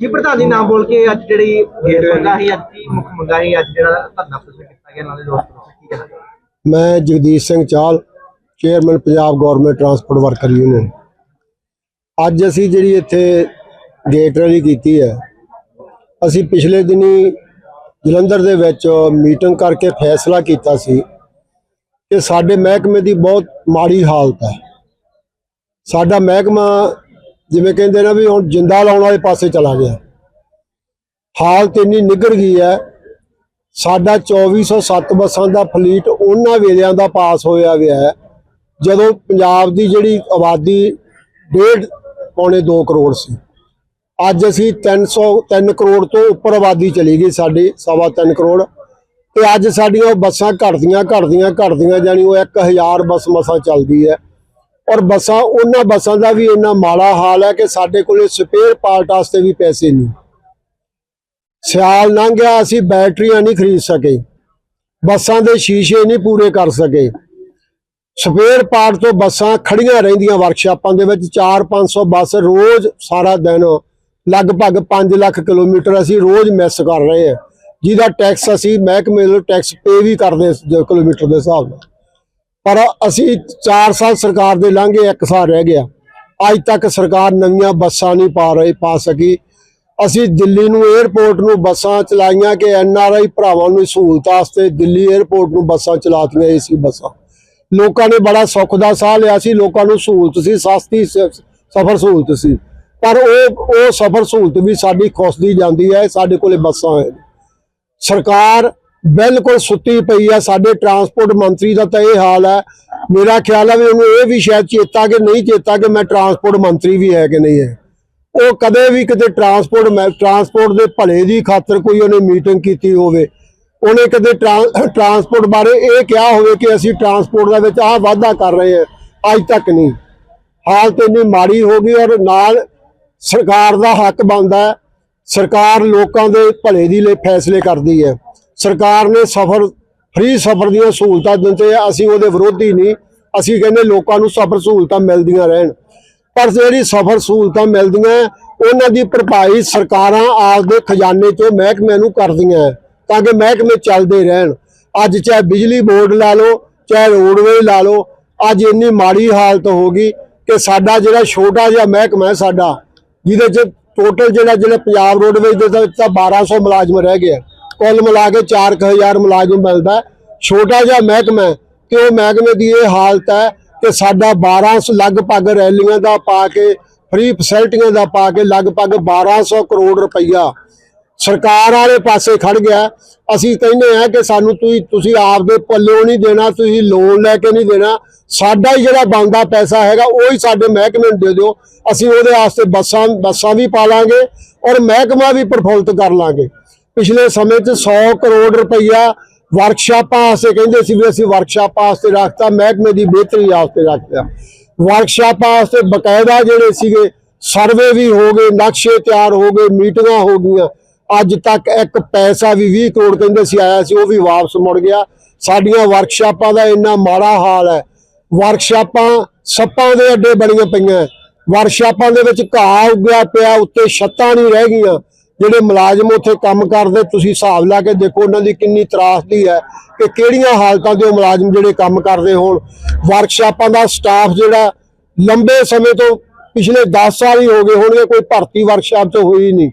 ਜੀ ਪ੍ਰਧਾਨ ਜੀ ਨਾਮ ਬੋਲ ਕੇ ਅੱਜ ਜਿਹੜੀ ਮੰਗਾ ਸੀ ਅੱਜ ਦੀ ਮੁੱਖ ਮੰਗਾ ਸੀ ਅੱਜ ਜਿਹੜਾ ਧਰਨਾ ਪ੍ਰਦਰਸ਼ਨ ਕੀਤਾ ਗਿਆ ਨਾਲੇ ਦੋਸਤੋ ਕੀ ਕਹਿਣਾ? ਮੈਂ ਜਗਦੀਸ਼ ਸਿੰਘ ਚਾਲ chairman Punjab government transport worker union ਅੱਜ ਅਸੀਂ ਜਿਹੜੀ ਇੱਥੇ ਗੇਟ ਰੈਲੀ ਕੀਤੀ ਹੈ ਅਸੀਂ ਪਿਛਲੇ ਦਿਨੀ ਜਲੰਧਰ ਦੇ ਵਿੱਚ ਮੀਟਿੰਗ ਕਰਕੇ ਫੈਸਲਾ ਕੀਤਾ ਸੀ ਕਿ ਸਾਡੇ ਮਹਿਕਮੇ ਦੀ ਬਹੁਤ ਮਾੜੀ ਹਾਲਤ ਹੈ। ਸਾਡਾ ਮਹਿਕਮਾ ਜਿਵੇਂ ਕਹਿੰਦੇ ਨਾ ਵੀ ਹੁਣ ਜਿੰਦਾ ਲਾਉਣ ਵਾਲੇ ਪਾਸੇ ਚਲਾ ਗਿਆ। ਹਾਲਤ ਇੰਨੀ ਨਿੱਘਰ ਗਈ ਹੈ, ਸਾਡਾ 2407 ਬੱਸਾਂ ਦਾ ਫਲੀਟ ਉਹਨਾਂ ਵੇਲਿਆਂ ਦਾ ਪਾਸ ਹੋਇਆ ਹੋਇਆ ਹੈ, ਜਦੋਂ ਪੰਜਾਬ ਦੀ ਜਿਹੜੀ ਆਬਾਦੀ ਡੇਢ ਪੌਣੇ 2 ਕਰੋੜ ਸੀ। ਅੱਜ ਅਸੀਂ 300 3 ਕਰੋੜ ਤੋਂ ਉੱਪਰ ਆਬਾਦੀ ਚਲੀ ਗਈ ਸਾਡੀ, ਸਵਾ 3 ਕਰੋੜ। ਤੇ ਅੱਜ ਸਾਡੀਆਂ ਉਹ ਬੱਸਾਂ ਘਟਦੀਆਂ ਘਟਦੀਆਂ ਘਟਦੀਆਂ, ਜਾਣੀ ਉਹ 1000 ਬੱਸ ਮਸਾਂ ਚੱਲਦੀ ਹੈ। ਔਰ ਬੱਸਾਂ, ਉਹਨਾਂ ਬੱਸਾਂ ਦਾ ਵੀ ਇੰਨਾ ਮਾੜਾ ਹਾਲ ਹੈ ਕਿ ਸਾਡੇ ਕੋਲੇ ਸਪੇਅਰ ਪਾਰਟ ਵਾਸਤੇ ਵੀ ਪੈਸੇ ਨਹੀਂ। ਸਿਆਲ ਲੰਘ ਗਿਆ, ਅਸੀਂ ਬੈਟਰੀਆਂ ਨਹੀਂ ਖਰੀਦ ਸਕੇ। ਬੱਸਾਂ ਦੇ ਸ਼ੀਸ਼ੇ ਨਹੀਂ ਪੂਰੇ ਕਰ ਸਕੇ। ਸਪੇਅਰ ਪਾਰਟ ਤੋਂ ਬੱਸਾਂ ਖੜੀਆਂ ਰਹਿੰਦੀਆਂ ਵਰਕਸ਼ਾਪਾਂ ਦੇ ਵਿੱਚ 4-500 ਬੱਸ ਰੋਜ਼ ਸਾਰਾ ਦਿਨ, ਲਗਭਗ 5 ਲੱਖ ਕਿਲੋਮੀਟਰ ਅਸੀਂ ਰੋਜ਼ ਮਿਸ ਕਰ ਰਹੇ ਹਾਂ। ਜਿਹਦਾ ਟੈਕਸ ਅਸੀਂ ਮਹਿਕਮੇ ਨੂੰ ਟੈਕਸ ਪੇ ਵੀ ਕਰਦੇ ਕਿਲੋਮੀਟਰ ਦੇ ਹਿਸਾਬ ਨਾਲ। ਪਰ ਅਸੀਂ 4 ਸਾਲ ਸਰਕਾਰ ਦੇ ਲਾਂਘੇ ਇੱਕ ਸਾਲ ਰਹਿ ਗਿਆ। ਅੱਜ ਤੱਕ ਸਰਕਾਰ ਨਵੀਆਂ ਬੱਸਾਂ ਨਹੀਂ ਪਾ ਰਹੀ, ਪਾ ਸਕੀ। ਅਸੀਂ ਦਿੱਲੀ ਨੂੰ 에ਅਰਪੋਰਟ ਨੂੰ ਬੱਸਾਂ ਚਲਾਈਆਂ ਕਿ ਐਨ ਆਰ ਆਈ ਭਰਾਵਾਂ ਨੂੰ ਸਹੂਲਤ ਵਾਸਤੇ ਦਿੱਲੀ 에ਅਰਪੋਰਟ ਨੂੰ ਬੱਸਾਂ ਚਲਾਤੀਆਂ, ਏਸੀ ਬੱਸਾਂ। ਲੋਕਾਂ ਨੇ ਬੜਾ ਸੁੱਖ ਦਾ ਸਾਹ ਲਿਆ ਸੀ, ਲੋਕਾਂ ਨੂੰ ਸਹੂਲਤ ਸੀ, ਸਸਤੀ ਸਫਰ ਸਹੂਲਤ ਸੀ। ਪਰ ਉਹ ਉਹ ਸਫਰ ਸਹੂਲਤ ਵੀ ਸਾਡੀ ਖੁੱਸਦੀ ਜਾਂਦੀ ਹੈ, ਸਾਡੇ ਕੋਲੇ ਬੱਸਾਂ ਹੈ। ਸਰਕਾਰ ਬਿਲਕੁਲ ਸੁੱਤੀ ਪਈ ਹੈ ਸਾਡੇ ਟਰਾਂਸਪੋਰਟ ਮੰਤਰੀ ਦਾ ਤਾਂ ਇਹ ਹਾਲ ਹੈ। ਮੇਰਾ ਖਿਆਲ ਹੈ ਵੀ ਉਹਨੂੰ ਇਹ ਵੀ ਸ਼ਾਇਦ ਚੇਤਾ ਕਿ ਨਹੀਂ ਚੇਤਾ ਕਿ ਮੈਂ ਟਰਾਂਸਪੋਰਟ ਮੰਤਰੀ ਵੀ ਹੈ ਕਿ ਨਹੀਂ ਹੈ। ਉਹ ਕਦੇ ਵੀ ਕਿਤੇ ਟਰਾਂਸਪੋਰਟ ਮੈਂ ਟਰਾਂਸਪੋਰਟ ਦੇ ਭਲੇ ਦੀ ਖਾਤਰ ਕੋਈ ਉਹਨੇ ਮੀਟਿੰਗ ਕੀਤੀ ਹੋਵੇ। ਉਹਨੇ ਕਦੇ ਟਰਾਂ- ਟਰਾਂਸਪੋਰਟ ਬਾਰੇ ਇਹ ਕਿਹਾ ਹੋਵੇ ਕਿ ਅਸੀਂ ਟਰਾਂਸਪੋਰਟ ਦੇ ਵਿੱਚ ਆਹ ਵਾਅਦਾ ਕਰ ਰਹੇ ਹਾਂ। ਅੱਜ ਤੱਕ ਨਹੀਂ। ਹਾਲਤ ਇੰਨੀ ਮਾੜੀ ਹੋ ਗਈ ਔਰ ਨਾਲ ਸਰਕਾਰ ਦਾ ਹੱਕ ਬਣਦਾ ਸਰਕਾਰ ਲੋਕਾਂ ਦੇ ਭਲੇ ਦੀ ਲਈ ਫੈਸਲੇ ਕਰਦੀ ਹੈ। ਸਰਕਾਰ ਨੇ ਸਫਰ ਫ੍ਰੀ ਸਫਰ ਦੀਆਂ ਸਹੂਲਤਾਂ ਦਿੰਦੇ ਆ ਅਸੀਂ ਉਹਦੇ ਵਿਰੋਧੀ ਨਹੀਂ। ਅਸੀਂ ਕਹਿੰਦੇ ਲੋਕਾਂ ਨੂੰ ਸਫਰ ਸਹੂਲਤਾਂ ਮਿਲਦੀਆਂ ਰਹਿਣ। ਪਰ ਜਿਹੜੀ ਸਫਰ ਸਹੂਲਤਾਂ ਮਿਲਦੀਆਂ ਉਹਨਾਂ ਦੀ ਭਰਪਾਈ ਸਰਕਾਰਾਂ ਆਪਦੇ ਖਜ਼ਾਨੇ ਚੋਂ ਮਹਿਕਮੇ ਨੂੰ ਕਰਦੀਆਂ ਹੈ, ਤਾਂ ਕਿ ਮਹਿਕਮੇ ਚੱਲਦੇ ਰਹਿਣ। ਅੱਜ ਚਾਹੇ ਬਿਜਲੀ ਬੋਰਡ ਲਾ ਲਓ ਚਾਹੇ ਰੋਡਵੇ ਲਾ ਲਓ ਅੱਜ ਇੰਨੀ ਮਾੜੀ ਹਾਲਤ ਹੋ ਗਈ ਕਿ ਸਾਡਾ ਜਿਹੜਾ ਛੋਟਾ ਜਿਹਾ ਮਹਿਕਮਾ ਹੈ ਸਾਡਾ ਜਿਹਦੇ ਚ ਟੋਟਲ ਜਿਹੜਾ ਜਿਹੜਾ ਪੰਜਾਬ ਰੋਡਵੇਜ਼ ਦੇ ਵਿੱਚ ਤਾਂ 1200 ਮੁਲਾਜ਼ਮ ਰਹਿ ਗਏ ਕੁੱਲ ਮਿਲਾ ਕੇ 4000 ਮੁਲਾਜ਼ਮ ਮਿਲਦਾ ਛੋਟਾ ਜਿਹਾ ਮਹਿਕਮਾ ਹੈ ਤੇ ਉਹ ਮਹਿਕਮੇ ਦੀ ਇਹ ਹਾਲਤ ਹੈ ਕਿ ਸਾਡਾ 1200 ਲਗਭਗ ਰੈਲੀਆਂ ਦਾ ਪਾ ਕੇ ਫ੍ਰੀ ਫੈਸਿਲਿਟੀਆਂ ਦਾ ਪਾ ਕੇ ਲਗਭਗ 1200 ਕਰੋੜ ਰੁਪਈਆ ਸਰਕਾਰ ਵਾਲੇ ਪਾਸੇ ਖੜ ਗਿਆ ਅਸੀਂ ਕਹਿੰਦੇ ਆ ਕਿ ਸਾਨੂੰ ਤੁਸੀਂ ਤੁਸੀਂ ਆਪਦੇ ਪੱਲਿਓਂ ਨਹੀਂ ਦੇਣਾ, ਤੁਸੀਂ ਲੋਨ ਲੈ ਕੇ ਨਹੀਂ ਦੇਣਾ। ਸਾਡਾ ਹੀ ਜਿਹੜਾ ਬਣਦਾ ਪੈਸਾ ਹੈਗਾ, ਉਹ ਹੀ ਸਾਡੇ ਮਹਿਕਮੇ ਨੂੰ ਦੇ ਦਿਓ। ਅਸੀਂ ਉਹਦੇ ਵਾਸਤੇ ਬੱਸਾਂ ਬੱਸਾਂ ਵੀ ਪਾ ਲਾਂਗੇ ਔਰ ਮਹਿਕਮਾ ਵੀ ਪ੍ਰਫੁੱਲਤ ਕਰ ਲਾਂਗੇ। ਪਿਛਲੇ ਸਮੇਂ 'ਚ 100 ਕਰੋੜ ਰੁਪਈਆ ਵਰਕਸ਼ਾਪਾਂ ਵਾਸਤੇ ਕਹਿੰਦੇ ਸੀ ਵੀ ਅਸੀਂ ਵਰਕਸ਼ਾਪਾਂ ਵਾਸਤੇ ਰੱਖਤਾ, ਮਹਿਕਮੇ ਦੀ ਬਿਹਤਰੀ ਵਾਸਤੇ ਰੱਖਤਾ। ਵਰਕਸ਼ਾਪਾਂ ਵਾਸਤੇ ਬਕਾਇਦਾ ਜਿਹੜੇ ਸੀਗੇ ਸਰਵੇ ਵੀ ਹੋ ਗਏ, ਨਕਸ਼ੇ ਤਿਆਰ ਹੋ ਗਏ, ਮੀਟਿੰਗਾਂ ਹੋ ਗਈਆਂ। ਅੱਜ ਤੱਕ ਇੱਕ ਪੈਸਾ ਵੀ 20 ਕਰੋੜ ਕਹਿੰਦੇ ਸੀ ਆਇਆ ਸੀ, ਉਹ ਵੀ ਵਾਪਸ ਮੁੜ ਗਿਆ। ਸਾਡੀਆਂ ਵਰਕਸ਼ਾਪਾਂ ਦਾ ਇੰਨਾ ਮਾੜਾ ਹਾਲ ਹੈ। ਵਰਕਸ਼ਾਪਾਂ ਸੱਪਾਂ ਦੇ ਅੱਡੇ ਬਣੀਆਂ ਪਈਆਂ। ਵਰਕਸ਼ਾਪਾਂ ਦੇ ਵਿੱਚ ਘਾਹ ਉੱਗਿਆ ਪਿਆ, ਉੱਤੇ ਛੱਤਾਂ ਨਹੀਂ ਰਹਿ ਗਈਆਂ। ਜਿਹੜੇ ਮੁਲਾਜ਼ਮ ਉੱਥੇ ਕੰਮ ਕਰਦੇ, ਤੁਸੀਂ ਹਿਸਾਬ ਲਾ ਕੇ ਦੇਖੋ ਉਹਨਾਂ ਦੀ ਕਿੰਨੀ ਤਰਾਸਦੀ ਹੈ ਕਿ ਕਿਹੜੀਆਂ ਹਾਲਤਾਂ ਦੇ ਉਹ ਮੁਲਾਜ਼ਮ ਜਿਹੜੇ ਕੰਮ ਕਰਦੇ ਹੋਣ। ਵਰਕਸ਼ਾਪਾਂ ਦਾ ਸਟਾਫ ਜਿਹੜਾ ਲੰਬੇ ਸਮੇਂ ਤੋਂ ਪਿਛਲੇ 10 ਸਾਲ ਹੀ ਹੋ ਗਏ ਹੋਣਗੇ, ਕੋਈ ਭਰਤੀ ਵਰਕਸ਼ਾਪ 'ਚ ਹੋਈ ਨਹੀਂ।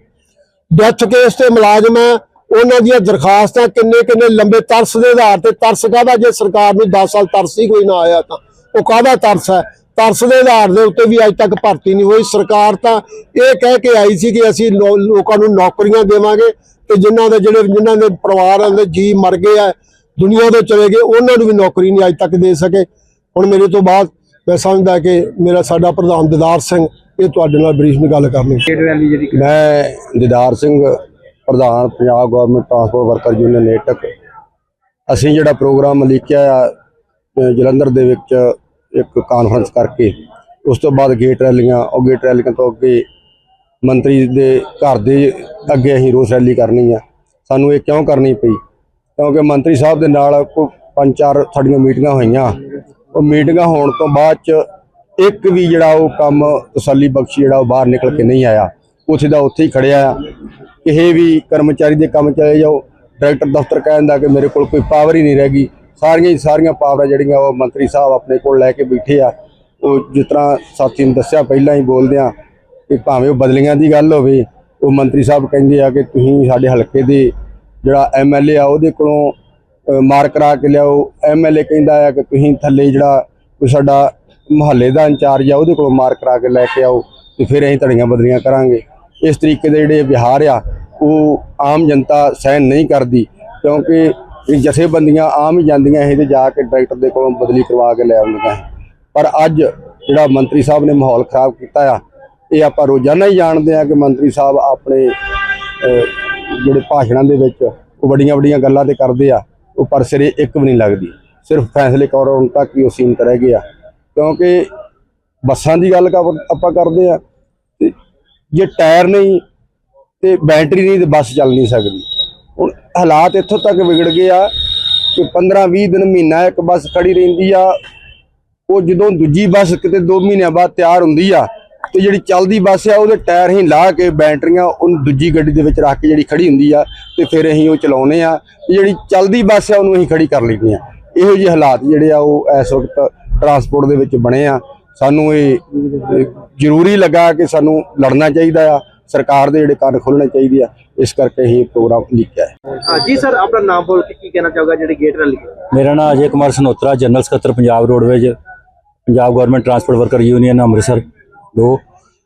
ਡੈਥ ਕੇਸ ਤੇ ਮੁਲਾਜ਼ਮ ਹੈ, ਉਹਨਾਂ ਦੀਆਂ ਦਰਖਾਸਤਾਂ ਕਿੰਨੇ ਕਿੰਨੇ ਲੰਬੇ ਤਰਸ ਦੇ ਆਧਾਰ ਤੇ ਤਰਸ ਕਾਹਦਾ? ਜੇ ਸਰਕਾਰ ਨੂੰ 10 ਸਾਲ ਤਰਸ ਹੀ ਕੋਈ ਨਾ ਆਇਆ ਤਾਂ। ਉਹ ਕਾਹਦਾ ਤਰਸ ਹੈ? ਤਰਸ ਦੇ ਆਧਾਰ ਦੇ ਉੱਤੇ ਵੀ ਅੱਜ ਤੱਕ ਭਰਤੀ ਨਹੀਂ ਹੋਈ। ਸਰਕਾਰ ਤਾਂ ਇਹ ਕਹਿ ਕੇ ਆਈ ਸੀ ਕਿ ਅਸੀਂ ਲੋਕਾਂ ਨੂੰ ਨੌਕਰੀਆਂ ਦੇਵਾਂਗੇ ਤੇ ਜਿਨ੍ਹਾਂ ਦੇ ਜਿਹੜੇ ਜਿਨ੍ਹਾਂ ਦੇ ਪਰਿਵਾਰਾਂ ਦੇ ਜੀ ਮਰ ਗਏ ਆ ਦੁਨੀਆ ਤੋਂ ਚਲੇ ਗਏ ਉਹਨਾਂ ਨੂੰ ਵੀ ਨੌਕਰੀ ਨਹੀਂ ਅੱਜ ਤੱਕ ਦੇ ਸਕੇ। ਹੁਣ ਮੇਰੇ ਤੋਂ ਬਾਅਦ ਮੈਂ ਸਮਝਦਾ ਕਿ ਮੇਰਾ ਸਾਡਾ ਪ੍ਰਧਾਨ ਦਿਦਾਰ ਸਿੰਘ ਇਹ ਤੁਹਾਡੇ ਨਾਲ ਬਰੀਫ ਵਿੱਚ ਗੱਲ ਕਰਨੀ ਮੈਂ ਦਿਦਾਰ ਸਿੰਘ ਪ੍ਰਧਾਨ Punjab government transport worker union ਨੇਟਕ। ਅਸੀਂ ਜਿਹੜਾ ਪ੍ਰੋਗਰਾਮ ਲਿਖਿਆ ਆ ਜਲੰਧਰ ਦੇ ਵਿੱਚ ਇੱਕ ਕਾਨਫਰੰਸ ਕਰਕੇ। ਉਸ ਤੋਂ ਬਾਅਦ ਗੇਟ ਰੈਲੀਆਂ, ਉਹ ਗੇਟ ਰੈਲੀਆਂ ਤੋਂ ਅੱਗੇ ਮੰਤਰੀ ਦੇ ਘਰ ਦੇ ਅੱਗੇ ਅਸੀਂ ਰੋਸ ਰੈਲੀ ਕਰਨੀ ਆ। ਸਾਨੂੰ ਇਹ ਕਿਉਂ ਕਰਨੀ ਪਈ? ਕਿਉਂਕਿ ਮੰਤਰੀ ਸਾਹਿਬ ਦੇ ਨਾਲ ਪੰਜ ਚਾਰ ਸਾਡੀਆਂ ਮੀਟਿੰਗਾਂ ਹੋਈਆਂ। ਉਹ ਮੀਟਿੰਗਾਂ ਹੋਣ ਤੋਂ ਬਾਅਦ ਚ ਇੱਕ ਵੀ ਜਿਹੜਾ ਉਹ ਕੰਮ ਤਸੱਲੀ ਬਖਸ਼ੀ ਜਿਹੜਾ ਉਹ ਬਾਹਰ ਨਿਕਲ ਕੇ ਨਹੀਂ ਆਇਆ। ਉੱਥੇ ਦਾ ਉੱਥੇ ਹੀ ਖੜਿਆ ਆ। ਕਿਸੇ ਵੀ ਕਰਮਚਾਰੀ ਦੇ ਕੰਮ ਚਲੇ ਜਾਓ ਡਾਇਰੈਕਟਰ ਦਫ਼ਤਰ ਕਹਿੰਦਾ ਕਿ ਮੇਰੇ ਕੋਲ ਕੋਈ ਪਾਵਰ ਹੀ ਨਹੀਂ ਰਹਿ ਗਈ। ਸਾਰੀਆਂ ਹੀ ਸਾਰੀਆਂ ਪਾਵਰਾਂ ਜਿਹੜੀਆਂ ਉਹ ਮੰਤਰੀ ਸਾਹਿਬ ਆਪਣੇ ਕੋਲ ਲੈ ਕੇ ਬੈਠੇ ਆ। ਉਹ ਜਿਸ ਤਰ੍ਹਾਂ ਸਾਥੀ ਨੂੰ ਦੱਸਿਆ, ਪਹਿਲਾਂ ਹੀ ਬੋਲਦੇ ਆ ਕਿ ਭਾਵੇਂ ਉਹ ਬਦਲੀਆਂ ਦੀ ਗੱਲ ਹੋਵੇ, ਉਹ ਮੰਤਰੀ ਸਾਹਿਬ ਕਹਿੰਦੇ ਆ ਕਿ ਤੁਸੀਂ ਸਾਡੇ ਹਲਕੇ ਦੇ ਜਿਹੜਾ ਐਮਐਲਏ ਆ, ਉਹਦੇ ਕੋਲੋਂ ਮਾਰ ਕਰਾ ਕੇ ਲਿਆਓ। ਐਮਐਲਏ ਕਹਿੰਦਾ ਆ ਕਿ ਤੁਸੀਂ ਥੱਲੇ ਜਿਹੜਾ ਕੋਈ ਸਾਡਾ ਮੁਹੱਲੇ ਦਾ ਇੰਚਾਰਜ ਆ, ਉਹਦੇ ਕੋਲੋਂ ਮਾਰ ਕਰਾ ਕੇ ਲੈ ਕੇ ਆਓ ਤੇ ਫਿਰ ਅਸੀਂ ਧੜੀਆਂ ਬਦਲੀਆਂ ਕਰਾਂਗੇ। ਇਸ ਤਰੀਕੇ ਦੇ ਜਿਹੜੇ ਵਿਹਾਰ ਆ, ਉਹ ਆਮ ਜਨਤਾ ਸਹਿਣ ਨਹੀਂ ਕਰਦੀ, ਕਿਉਂਕਿ ਇਹ ਜਥੇਬੰਦੀਆਂ ਆਮ ਹੀ ਜਾਂਦੀਆਂ ਇਹ ਤੇ ਜਾ ਕੇ ਡਾਇਰੈਕਟਰ ਦੇ ਕੋਲੋਂ ਬਦਲੀ ਕਰਵਾ ਕੇ ਲੈ ਆਉਂਦੀਆਂ। ਪਰ ਅੱਜ ਜਿਹੜਾ ਮੰਤਰੀ ਸਾਹਿਬ ਨੇ ਮਾਹੌਲ ਖਰਾਬ ਕੀਤਾ ਆ, ਇਹ ਆਪਾਂ ਰੋਜ਼ਾਨਾ ਹੀ ਜਾਣਦੇ ਆ ਕਿ ਮੰਤਰੀ ਸਾਹਿਬ ਆਪਣੇ ਜਿਹੜੇ ਭਾਸ਼ਣਾਂ ਦੇ ਵਿੱਚ ਉਹ ਵੱਡੀਆਂ ਵੱਡੀਆਂ ਗੱਲਾਂ ਤੇ ਕਰਦੇ ਆ, ਉਹ ਪਰ ਸਿਰੇ ਇੱਕ ਵੀ ਨਹੀਂ ਲੱਗਦੀ। ਸਿਰਫ ਫੈਸਲੇ ਕਰਾਉਣ ਤੱਕ ਹੀ ਉਹ ਸੀਮਤ ਰਹਿ ਗਏ ਆ। ਕਿਉਂਕਿ ਬੱਸਾਂ ਦੀ ਗੱਲ ਆਪਾਂ ਕਰਦੇ ਆ, ਤੇ ਜੇ ਟਾਇਰ ਨਹੀਂ, ਤੇ ਬੈਟਰੀ ਨਹੀਂ, ਤੇ ਬੱਸ ਚੱਲ ਨਹੀਂ ਸਕਦੀ। ਹਾਲਾਤ ਇੱਥੋਂ ਤੱਕ ਵਿਗੜ ਗਏ ਆ ਕਿ 15 20 ਦਿਨ ਮਹੀਨਾ ਇੱਕ ਬੱਸ ਖੜੀ ਰਹਿੰਦੀ ਆ। ਉਹ ਜਦੋਂ ਦੂਜੀ ਬੱਸ ਕਿਤੇ 2 ਮਹੀਨਿਆਂ ਬਾਅਦ ਤਿਆਰ ਹੁੰਦੀ ਆ ਤੇ ਜਿਹੜੀ ਚੱਲਦੀ ਬੱਸ ਆ, ਉਹਦੇ ਟਾਇਰ ਹੀ ਲਾ ਕੇ ਬੈਟਰੀਆਂ ਉਹਨੂੰ ਦੂਜੀ ਗੱਡੀ ਦੇ ਵਿੱਚ ਰੱਖ ਕੇ ਜਿਹੜੀ ਖੜੀ ਹੁੰਦੀ ਆ ਤੇ ਫਿਰ ਅਸੀਂ ਉਹ ਚਲਾਉਨੇ ਆ। ਤੇ ਜਿਹੜੀ ਚੱਲਦੀ ਬੱਸ ਆ, ਉਹਨੂੰ ਅਸੀਂ ਖੜੀ ਕਰ ਲੈਂਦੇ ਆ। ਇਹੋ ਜਿਹੇ ਹਾਲਾਤ ਜਿਹੜੇ ਆ, ਉਹ ਇਸ ਵਕਤ ਟਰਾਂਸਪੋਰਟ ਦੇ ਵਿੱਚ ਬਣੇ ਆ। ਸਾਨੂੰ ਇਹ ਜ਼ਰੂਰੀ ਲੱਗਾ ਕਿ ਸਾਨੂੰ ਲੜਨਾ ਚਾਹੀਦਾ ਆ। ਸਰਕਾਰ ਦੇ ਜਿਹੜੇ ਕੰਨ ਖੋਲਣੇ ਚਾਹੀਦੇ ਆ ਇਸ ਕਰਕੇ ਇਹ ਪ੍ਰੋਗਰਾਮ ਲਿਖਿਆ ਹੈ। ਹਾਂ ਜੀ ਸਰ ਆਪਣਾ ਨਾਮ ਬੋਲ ਕੇ ਕੀ ਕਹਿਣਾ ਚਾਹੋਗਾ ਜਿਹੜੀ ਗੇਟ ਰੈਲੀ ਹੈ ਮੇਰਾ ਨਾਮ ਅਜੇ ਕੁਮਾਰ ਸਨੋਤਰਾ ਜਨਰਲ ਸਕੱਤਰ Punjab roadways Punjab government transport worker union Amritsar ਦੋ।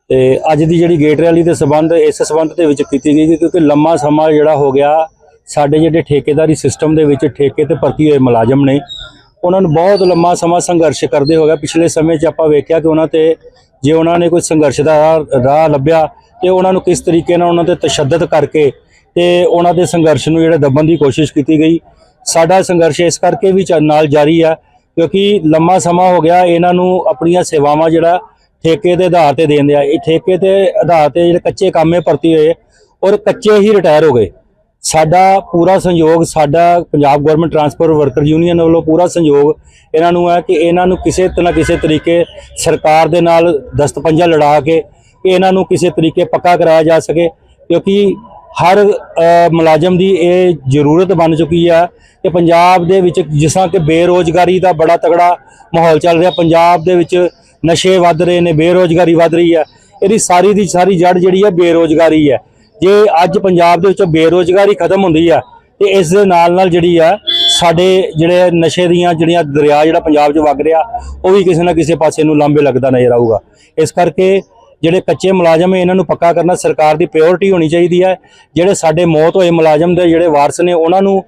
ਤੇ ਅੱਜ ਦੀ ਜਿਹੜੀ ਗੇਟ ਰੈਲੀ ਦੇ ਸਬੰਧ ਇਸ ਸਬੰਧ ਦੇ ਵਿੱਚ ਕੀਤੀ ਗਈ ਕਿਉਂਕਿ ਲੰਮਾ ਸਮਾਂ ਜਿਹੜਾ ਹੋ ਗਿਆ ਸਾਡੇ ਜਿਹੜੇ ਠੇਕੇਦਾਰੀ ਸਿਸਟਮ ਦੇ ਵਿੱਚ ਠੇਕੇ ਤੇ ਭਰਤੀ ਹੋਏ ਮੁਲਾਜ਼ਮ ਨੇ ਉਹਨਾਂ ਨੂੰ ਬਹੁਤ ਲੰਮਾ ਸਮਾਂ ਸੰਘਰਸ਼ ਕਰਦੇ ਹੋ ਗਿਆ ਪਿਛਲੇ ਸਮੇਂ 'ਚ ਆਪਾਂ ਵੇਖਿਆ ਕਿ ਉਹਨਾਂ ਤੇ ਜੇ ਉਹਨਾਂ ਨੇ ਕੋਈ ਸੰਘਰਸ਼ ਦਾ ਰਾਹ ਲੱਭਿਆ ਤੇ ਉਹਨਾਂ ਨੂੰ ਕਿਸ ਤਰੀਕੇ ਨਾਲ ਉਹਨਾਂ ਤੇ ਤਸ਼ੱਦਦ ਕਰਕੇ ਤੇ ਉਹਨਾਂ ਦੇ ਸੰਘਰਸ਼ ਨੂੰ ਜਿਹੜਾ ਦੱਬਣ ਦੀ ਕੋਸ਼ਿਸ਼ ਕੀਤੀ ਗਈ। ਸਾਡਾ ਸੰਘਰਸ਼ ਇਸ ਕਰਕੇ ਵੀ ਚ- ਨਾਲ ਜਾਰੀ ਆ ਕਿਉਂਕਿ ਲੰਮਾ ਸਮਾਂ ਹੋ ਗਿਆ ਇਹਨਾਂ ਨੂੰ ਆਪਣੀਆਂ ਸੇਵਾਵਾਂ ਜਿਹੜਾ ਠੇਕੇ ਦੇ ਆਧਾਰ ਤੇ ਦੇਣ ਦਿਆ। ਇਹ ਠੇਕੇ ਤੇ ਆਧਾਰ ਤੇ ਜਿਹੜੇ ਕੱਚੇ ਕਾਮੇ ਭਰਤੀ ਹੋਏ ਔਰ ਕੱਚੇ ਹੀ ਰਿਟਾਇਰ ਹੋ ਗਏ। ਸਾਡਾ ਪੂਰਾ ਸੰਯੋਗ, ਸਾਡਾ Punjab government transport worker union ਵੱਲੋਂ ਪੂਰਾ ਸੰਯੋਗ ਇਹਨਾਂ ਨੂੰ ਹੈ ਕਿ ਇਹਨਾਂ ਨੂੰ ਕਿਸੇ ਤਰ੍ਹਾਂ ਕਿਸੇ ਤਰੀਕੇ ਸਰਕਾਰ ਦੇ ਨਾਲ ਦਸਤਪੰਜਾ ਲੜਾ ਕੇ ਕਿ ਇਹਨਾਂ ਨੂੰ ਕਿਸੇ ਤਰੀਕੇ ਪੱਕਾ ਕਰਾਇਆ ਜਾ ਸਕੇ, ਕਿਉਂਕਿ ਹਰ ਮੁਲਾਜ਼ਮ ਦੀ ਇਹ ਜ਼ਰੂਰਤ ਬਣ ਚੁੱਕੀ ਆ ਕਿ ਪੰਜਾਬ ਦੇ ਵਿੱਚ ਜਿਸ ਤਰ੍ਹਾਂ ਕਿ ਬੇਰੋਜ਼ਗਾਰੀ ਦਾ ਬੜਾ ਤਗੜਾ ਮਾਹੌਲ ਚੱਲ ਰਿਹਾ, ਪੰਜਾਬ ਦੇ ਵਿੱਚ ਨਸ਼ੇ ਵੱਧ ਰਹੇ ਨੇ, ਬੇਰੋਜ਼ਗਾਰੀ ਵੱਧ ਰਹੀ ਆ, ਇਹਦੀ ਸਾਰੀ ਦੀ ਸਾਰੀ ਜੜ ਜਿਹੜੀ ਹੈ ਬੇਰੋਜ਼ਗਾਰੀ ਹੈ ਜੇ ਅੱਜ ਪੰਜਾਬ ਦੇ ਵਿੱਚੋਂ ਬੇਰੋਜ਼ਗਾਰੀ ਖਤਮ ਹੁੰਦੀ ਆ, ਤੇ ਇਸ ਦੇ ਨਾਲ ਨਾਲ ਜਿਹੜੀ ਆ ਸਾਡੇ ਜਿਹੜੇ ਨਸ਼ੇ ਦੀਆਂ ਜਿਹੜੀਆਂ ਦਰਿਆ ਜਿਹੜਾ ਪੰਜਾਬ 'ਚ ਵਗ ਰਿਹਾ, ਉਹ ਵੀ ਕਿਸੇ ਨਾ ਕਿਸੇ ਪਾਸੇ ਨੂੰ ਲਾਂਬੇ ਲੱਗਦਾ ਨਜ਼ਰ ਆਊਗਾ। ਇਸ ਕਰਕੇ ਜਿਹੜੇ ਕੱਚੇ ਮੁਲਾਜ਼ਮ ਹੈ ਇਹਨਾਂ ਨੂੰ ਪੱਕਾ ਕਰਨਾ ਸਰਕਾਰ ਦੀ ਪ੍ਰਾਇੋਰਟੀ ਹੋਣੀ ਚਾਹੀਦੀ ਹੈ। ਜਿਹੜੇ ਸਾਡੇ ਮੌਤ ਹੋਏ ਮੁਲਾਜ਼ਮ ਦੇ, ਜਿਹੜੇ ਵਾਰਸ ਨੇ, ਉਹਨਾਂ ਨੂੰ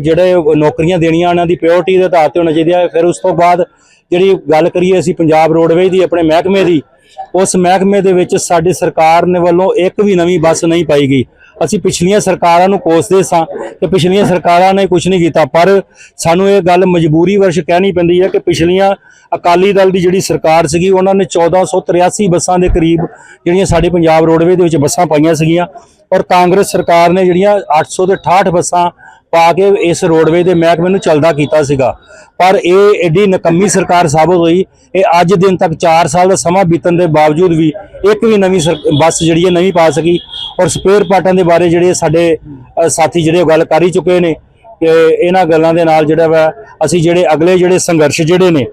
ਜਿਹੜੇ ਨੌਕਰੀਆਂ ਦੇਣੀਆਂ, ਉਹਨਾਂ ਦੀ ਪ੍ਰਾਇੋਰਟੀ ਦੇ ਆਧਾਰ ਤੇ ਹੋਣਾ ਚਾਹੀਦਾ ਹੈ। ਫਿਰ ਉਸ ਤੋਂ ਬਾਅਦ ਜਿਹੜੀ ਗੱਲ ਕਰੀਏ ਅਸੀਂ ਪੰਜਾਬ ਰੋਡਵੇਜ਼ ਦੀ, ਆਪਣੇ ਮਹਿਕਮੇ ਦੀ, ਉਸ ਮਹਿਕਮੇ ਦੇ ਵਿੱਚ ਸਾਡੀ ਸਰਕਾਰ ਨੇ ਵੱਲੋਂ ਇੱਕ ਵੀ ਨਵੀਂ ਬੱਸ ਨਹੀਂ ਪਾਈ ਗਈ। ਅਸੀਂ ਪਿਛਲੀਆਂ ਸਰਕਾਰਾਂ ਨੂੰ ਕੋਸਦੇ ਸਾਂ ਕਿ ਪਿਛਲੀਆਂ ਸਰਕਾਰਾਂ ਨੇ ਕੁਝ ਨਹੀਂ ਕੀਤਾ, ਪਰ ਸਾਨੂੰ ਇਹ ਗੱਲ ਮਜਬੂਰੀ ਵਰਸ਼ ਕਹਿਣੀ ਪੈਂਦੀ ਹੈ ਕਿ ਪਿਛਲੀਆਂ ਅਕਾਲੀ ਦਲ ਦੀ ਜਿਹੜੀ ਸਰਕਾਰ ਸੀਗੀ, ਉਹਨਾਂ ਨੇ 1483 ਬੱਸਾਂ ਦੇ ਕਰੀਬ ਜਿਹੜੀਆਂ ਸਾਡੇ ਪੰਜਾਬ ਰੋਡਵੇ ਦੇ ਵਿੱਚ ਬੱਸਾਂ ਪਾਈਆਂ ਸੀਗੀਆਂ ਔਰ ਕਾਂਗਰਸ ਸਰਕਾਰ ਨੇ ਜਿਹੜੀਆਂ 868 ਬੱਸਾਂ ਪਾ ਕੇ ਇਸ ਰੋਡਵੇ ਦੇ ਮਹਿਕਮੇ ਨੂੰ ਚੱਲਦਾ ਕੀਤਾ ਸੀਗਾ। ਪਰ ਇਹ ਐਡੀ ਨਕੰਮੀ ਸਰਕਾਰ ਸਾਬਤ ਹੋਈ। ਇਹ ਅੱਜ ਦਿਨ ਤੱਕ 4 ਸਾਲ ਦਾ ਸਮਾਂ ਬੀਤਣ ਦੇ ਬਾਵਜੂਦ ਵੀ ਇੱਕ ਵੀ ਨਵੀਂ ਸਰ- ਬੱਸ ਜਿਹੜੀ ਹੈ ਨਹੀਂ ਪਾ ਸਕੀ। ਔਰ ਸਪੇਅਰ ਪਾਰਟਾਂ ਦੇ ਬਾਰੇ ਜਿਹੜੇ ਸਾਡੇ ਸਾਥੀ ਜਿਹੜੇ ਉਹ ਗੱਲ ਕਰ ਹੀ ਚੁੱਕੇ ਨੇ ਕਿ ਇਹਨਾਂ ਗੱਲਾਂ ਦੇ ਨਾਲ ਜਿਹੜਾ ਵਾ, ਅਸੀਂ ਜਿਹੜੇ ਅਗਲੇ ਜਿਹੜੇ ਸੰਘਰਸ਼ ਜਿਹੜੇ ਨੇ,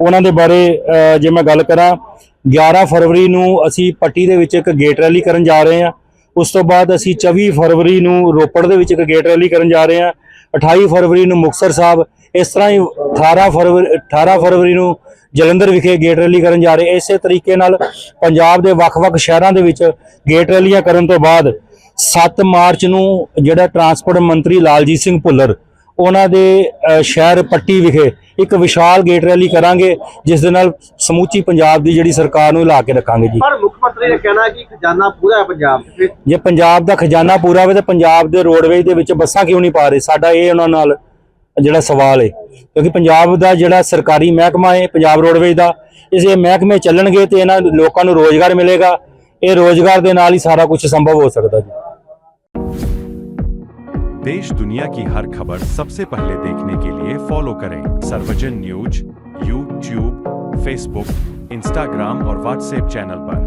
ਉਹਨਾਂ ਦੇ ਬਾਰੇ ਜੇ ਮੈਂ ਗੱਲ ਕਰਾਂ 11 ਫਰਵਰੀ ਨੂੰ ਅਸੀਂ ਪੱਟੀ ਦੇ ਵਿੱਚ ਇੱਕ ਗੇਟ ਰੈਲੀ ਕਰਨ ਜਾ ਰਹੇ ਹਾਂ। ਉਸ ਤੋਂ ਬਾਅਦ ਅਸੀਂ 24 ਫਰਵਰੀ ਨੂੰ ਰੋਪੜ ਦੇ ਵਿੱਚ ਇੱਕ ਗੇਟ ਰੈਲੀ ਕਰਨ ਜਾ ਰਹੇ ਹਾਂ। 28 ਫਰਵਰੀ ਨੂੰ ਮੁਕਤਸਰ ਸਾਹਿਬ, ਇਸ ਤਰ੍ਹਾਂ ਹੀ 18 ਫਰਵਰੀ 18 ਫਰਵਰੀ ਨੂੰ ਜਲੰਧਰ ਵਿਖੇ ਗੇਟ ਰੈਲੀ ਕਰਨ ਜਾ ਰਹੇ ਇਸੇ ਤਰੀਕੇ ਨਾਲ ਪੰਜਾਬ ਦੇ ਵੱਖ-ਵੱਖ ਸ਼ਹਿਰਾਂ ਦੇ ਵਿੱਚ ਗੇਟ ਰੈਲੀਆਂ ਕਰਨ ਤੋਂ ਬਾਅਦ 7 ਮਾਰਚ ਨੂੰ ਜਿਹੜਾ ਟਰਾਂਸਪੋਰਟ ਮੰਤਰੀ ਲਾਲਜੀਤ ਸਿੰਘ ਭੁੱਲਰ, ਉਹਨਾਂ ਦੇ ਸ਼ਹਿਰ ਪੱਟੀ ਵਿਖੇ ਇੱਕ ਵਿਸ਼ਾਲ ਗੇਟ ਰੈਲੀ ਕਰਾਂਗੇ, ਜਿਸ ਦੇ ਨਾਲ ਸਮੂਚੀ ਪੰਜਾਬ ਦੀ ਜਿਹੜੀ ਸਰਕਾਰ ਨੂੰ ਹਿਲਾ ਕੇ ਰੱਖਾਂਗੇ ਜੀ। ਮੰਤਰੀ ਨੇ ਕਹਿਣਾ ਕਿ ਖਜ਼ਾਨਾ ਪੂਰਾ ਹੈ ਪੰਜਾਬ 'ਚ ਫਿਰ ਜੇ ਪੰਜਾਬ ਦਾ ਖਜ਼ਾਨਾ ਪੂਰਾ ਹੋਵੇ ਤਾਂ ਪੰਜਾਬ ਦੇ ਰੋਡਵੇਜ਼ ਦੇ ਵਿੱਚ ਬੱਸਾਂ ਕਿਉਂ ਨਹੀਂ ਪਾ ਰਹੇ ਸਾਡਾ ਇਹ ਉਹਨਾਂ ਨਾਲ ਜਿਹੜਾ ਸਵਾਲ ਹੈ ਕਿਉਂਕਿ ਪੰਜਾਬ ਦਾ ਜਿਹੜਾ ਸਰਕਾਰੀ ਮਹਿਕਮਾ ਹੈ ਪੰਜਾਬ ਰੋਡਵੇਜ਼ ਦਾ ਇਸ ਇਹ ਮਹਿਕਮੇ ਚੱਲਣਗੇ ਤੇ ਇਹਨਾਂ ਲੋਕਾਂ ਨੂੰ ਰੋਜ਼ਗਾਰ ਮਿਲੇਗਾ ਇਹ ਰੋਜ਼ਗਾਰ ਦੇ ਨਾਲ ਹੀ ਸਾਰਾ ਕੁਝ ਸੰਭਵ ਹੋ ਸਕਦਾ ਜੀ देश दुनिया की हर खबर सबसे पहले देखने के लिए फॉलो करें Sarvajan news YouTube Facebook Instagram और व्हाट्सएप चैनल पर